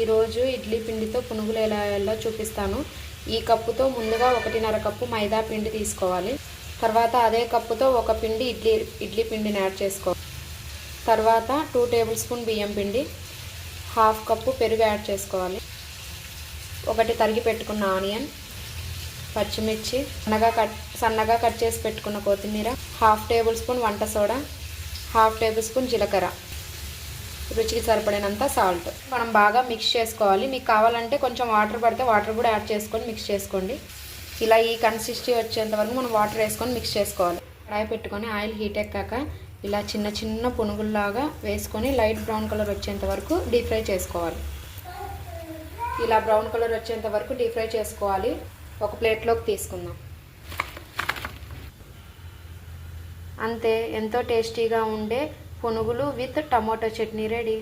ఈరోజు ఇడ్లీ పిండితో పునుగులు ఎలా ఎలా చూపిస్తాను? ఈ కప్పుతో ముందుగా ఒకటిన్నర కప్పు మైదా పిండి తీసుకోవాలి. తర్వాత అదే కప్పుతో ఒక పిండి ఇడ్లీ ఇడ్లీ పిండిని యాడ్ చేసుకోవాలి తర్వాత టూ టేబుల్ స్పూన్ బియ్యం పిండి హాఫ్ కప్పు పెరుగు యాడ్ చేసుకోవాలి. ఒకటి తరిగి పెట్టుకున్న ఆనియన్ పచ్చిమిర్చి సన్నగా కట్ సన్నగా కట్ చేసి పెట్టుకున్న కొత్తిమీర హాఫ్ టేబుల్ స్పూన్ వంట సోడా హాఫ్ టేబుల్ స్పూన్ జీలకర్ర. రుచికి సరిపడినంత సాల్ట్ మనం బాగా మిక్స్ చేసుకోవాలి. మీకు కావాలంటే కొంచెం వాటర్ పడితే వాటర్ కూడా యాడ్ చేసుకొని మిక్స్ చేసుకోండి. ఇలా ఈ కన్సిస్టీ వచ్చేంత వరకు మనం వాటర్ వేసుకొని మిక్స్ చేసుకోవాలి. కడాయి పెట్టుకొని ఆయిల్ హీట్ ఎక్కాక ఇలా చిన్న చిన్న పునుగుల్లాగా వేసుకొని లైట్ బ్రౌన్ కలర్ వచ్చేంత వరకు డీప్ ఫ్రై చేసుకోవాలి. ఇలా బ్రౌన్ కలర్ వచ్చేంత వరకు డీప్ ఫ్రై చేసుకోవాలి. ఒక ప్లేట్లోకి తీసుకుందాం. అంతే ఎంతో టేస్టీగా ఉండే పునుగులు విత్ టమాటో చట్నీ రెడీ.